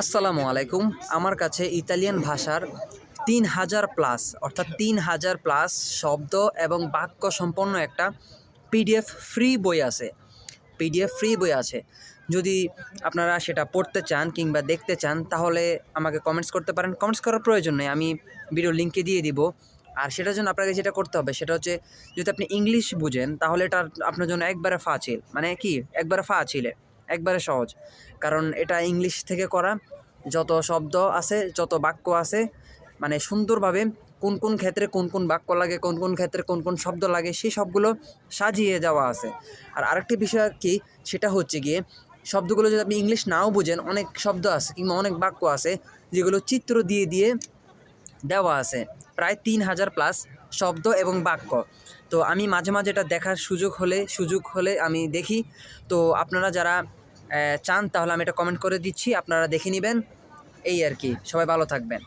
আসসালামু আলাইকুম। আমার কাছে ইতালিয়ান ভাষার তিন হাজার প্লাস, অর্থাৎ তিন হাজার প্লাস শব্দ এবং বাক্য সম্পন্ন একটা পিডিএফ ফ্রি বই আছে। পিডিএফ ফ্রি বই আছে। যদি আপনারা সেটা পড়তে চান কিংবা দেখতে চান, তাহলে আমাকে কমেন্টস করতে পারেন। কমেন্টস করার প্রয়োজন নেই, আমি ভিডিও লিঙ্কে দিয়ে দিব। আর সেটার জন্য আপনাকে যেটা করতে হবে, সেটা হচ্ছে যদি আপনি ইংলিশ বুঝেন, তাহলে এটা আপনার জন্য একবারে ফাচিল। মানে কি? একবারে ফা ফাচিলে। একবারে সহজ। কারণ এটা ইংলিশ থেকে করা, যত শব্দ আছে, যত বাক্য আছে মানে সুন্দরভাবে কোন কোন ক্ষেত্রে কোন কোন বাক্য লাগে, কোন কোন ক্ষেত্রে কোন কোন শব্দ লাগে, সেই সবগুলো সাজিয়ে যাওয়া আছে। আর আরেকটি বিষয় কি, সেটা হচ্ছে গিয়ে, শব্দগুলো যদি আপনি ইংলিশ নাও বুঝেন, অনেক শব্দ আছে কিংবা অনেক বাক্য আছে, যেগুলো চিত্র দিয়ে দিয়ে দেওয়া আছে, প্রায় তিন হাজার প্লাস শব্দ এবং বাক্য। তো আমি মাঝে মাঝে এটা দেখার সুযোগ হলে সুযোগ হলে আমি দেখি। তো আপনারা যারা চান, তাহলে আমি এটা কমেন্ট করে দিচ্ছি, আপনারা দেখে নেবেন। এই আর কি, সবাই ভালো থাকবেন।